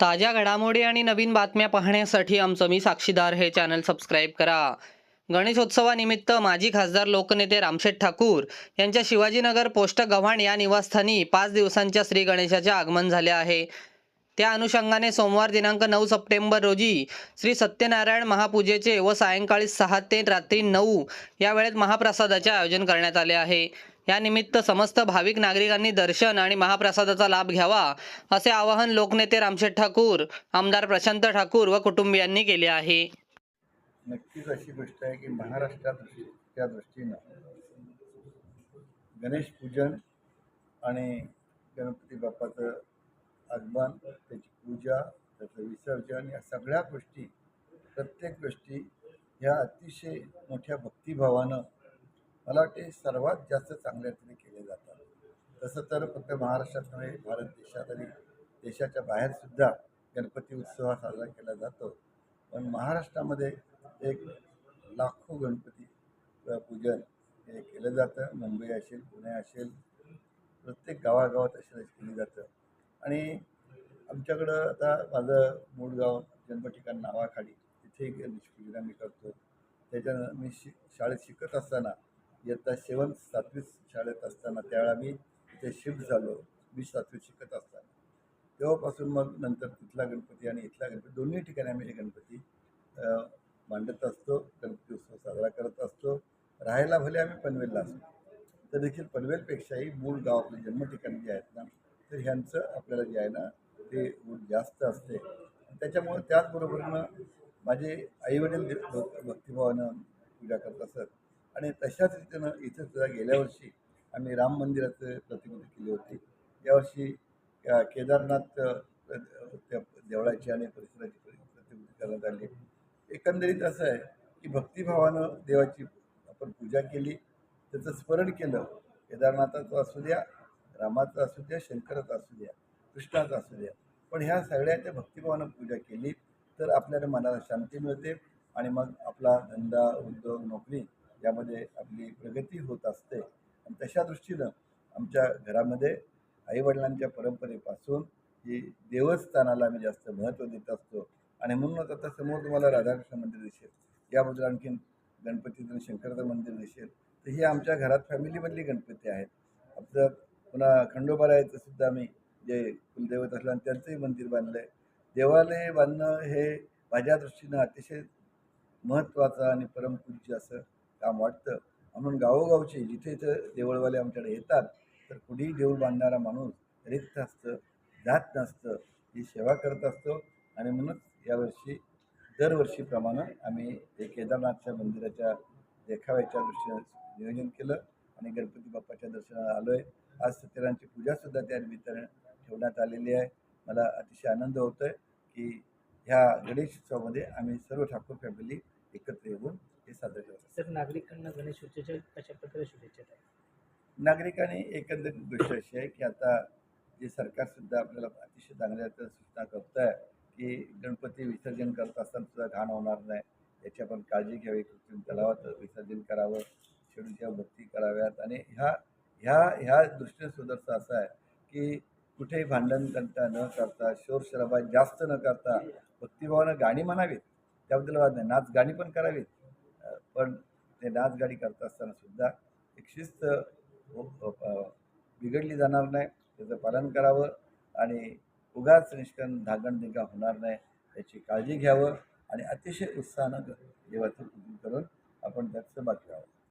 ताज्या घडामोडी आणि नवीन बातम्या पाहण्यासाठी आमचं मी साक्षीदार हे चॅनल सबस्क्राईब करा. गणेशोत्सवानिमित्त माजी खासदार लोकनेते रामशेठ ठाकूर यांच्या शिवाजीनगर पोस्ट गव्हाण या निवासस्थानी पाच दिवसांच्या श्री गणेशाचे आगमन झाले आहे. त्या अनुषंगाने सोमवार दिनांक नऊ सप्टेंबर रोजी श्री सत्यनारायण महापूजेचे व सायंकाळी सहा ते रात्री नऊ या वेळेत महाप्रसादाचे आयोजन करण्यात आले आहे. यानिमित्त समस्त भाविक नागरिकांनी दर्शन आणि महाप्रसादाचा लाभ घ्यावा असे आवाहन लोकनेते रामशेठ ठाकूर आमदार प्रशांत ठाकूर व कुटुंबियांनी केले आहे. नक्कीच अशी गोष्ट आहे की महाराष्ट्राच्या दृष्टीनं गणेश पूजन आणि गणपती बाप्पाचं आगमन त्याची पूजा त्याचं विसर्जन या सगळ्या गोष्टी प्रत्येक गोष्टी ह्या अतिशय मोठ्या भक्तिभावानं मला वाटते सर्वात जास्त चांगल्या रीतीने केले जातात. तसं तर फक्त महाराष्ट्रात नव्हे भारत देशात आणि देशाच्या बाहेरसुद्धा गणपती उत्सव हा साजरा केला जातो. पण महाराष्ट्रामध्ये एक लाखो गणपती पूजन हे केलं जातं. मुंबई असेल पुणे असेल प्रत्येक गावागावात असेल केली जातं. आणि आमच्याकडं आता माझं मूळ गाव जन्मठिकाण नावाखाडी तिथे गणेश पूजन आम्ही करतो. त्याच्यानं मी शि शाळेत शिकत असताना इयत्ता सेवन सातवीत शाळेत असताना त्यावेळा मी ते शिफ्ट झालो. मी सातवीत शिकत असताना. तेव्हापासून मग नंतर तिथला गणपती आणि इथला गणपती दोन्ही ठिकाणी आम्ही हे गणपती मांडत असतो. गणपती उत्सव साजरा करत असतो. राहायला भले आम्ही पनवेलला असतो तर देखील पनवेलपेक्षाही मूळ गाव आपले जन्मठिकाणी जे आहेत ना तर ह्यांचं आपल्याला जे आहे ना ते ऊन जास्त असते. आणि त्याच्यामुळे त्याचबरोबरीनं माझे आईवडील भक्तिभावानं पूजा करत असत. आणि तशाच रीतीनं इथं सुद्धा गेल्या वर्षी आम्ही राम मंदिराचं प्रतिकृती केली होती. यावर्षी केदारनाथ त्या देवळाची आणि परिसराची प्रतिकृती करण्यात आली. एकंदरीत असं आहे की भक्तिभावानं देवाची आपण पूजा केली त्याचं स्मरण केलं. केदारनाथाचं असू द्या रामाचं असू द्या शंकराचं असू द्या कृष्णाचं असू द्या. पण ह्या सगळ्या त्या भक्तिभावानं पूजा केली तर आपल्याला मनाला शांती मिळते आणि मग आपला धंदा उद्योग नोकरी यामध्ये आपली प्रगती होत असते. आणि तशा दृष्टीनं आमच्या घरामध्ये आईवडिलांच्या परंपरेपासून ही देवस्थानाला आम्ही जास्त महत्त्व देत असतो. आणि म्हणूनच आता समोर तुम्हाला राधाकृष्ण मंदिर दिसेल. याबद्दल आणखीन गणपतीचं शंकराचं मंदिर दिसेल. तर ही आमच्या घरात फॅमिलीमधली गणपती आहेत. आपलं पुन्हा खंडोबारायाचं सुद्धा आम्ही जे कुलदैवत असलं आणि त्यांचंही मंदिर बांधलं आहे देवालय बांधणं हे माझ्या दृष्टीनं अतिशय महत्त्वाचं आणि परमपूज्य असं काम वाटतं. म्हणून गावोगावचे जिथे इथं देवळवाले आमच्याकडे येतात तर कुठेही देऊळ बांधणारा माणूस रिक्त असतं जात नसतं. ही सेवा करत असतो आणि म्हणूनच यावर्षी दरवर्षीप्रमाणे आम्ही हे केदारनाथच्या मंदिराच्या देखाव्याच्या दृष्टीनं नियोजन केलं आणि गणपती बाप्पाच्या दर्शनाला आलो आहे आज सत्यनारायणची पूजासुद्धा त्या वितरण ठेवण्यात आलेली आहे. मला अतिशय आनंद होतो आहे की ह्या गणेश उत्सवामध्ये आम्ही सर्व ठाकूर फॅमिली एकत्र येऊन हे साजरे करतो नागरिकांना गणेश उत्सवाच्या कशा प्रकारे शुभेच्छा द्या? नागरिकांनी एकंदरीत गोष्ट अशी आहे की आता जे सरकारसुद्धा आपल्याला अतिशय चांगल्या सूचना करत आहे की गणपती विसर्जन करत असताना सुद्धा घाण होणार नाही. याची आपण काळजी घ्यावी. कृत्रिम तलावात विसर्जन करावं शेडूच्या भक्ती कराव्यात. आणि ह्या ह्या ह्या दृष्टीने सुद्धा असं आहे की कुठेही भांडण करता न करता शोर शराबा जास्त न करता भक्तिभावानं गाणी म्हणावीत. त्याबद्दल वाद नाही. नाच गाणी पण करावीत. पण ते नाचगाडी करत असताना सुद्धा एक शिस्त बिघडली जाणार नाही. त्याचं पालन करावं आणि उगाच निष्कन धागणदिंगा होणार नाही. याची काळजी घ्यावं आणि अतिशय उत्साहानं देवाचं पूजन करून आपण त्याचं बाकी व्हावं.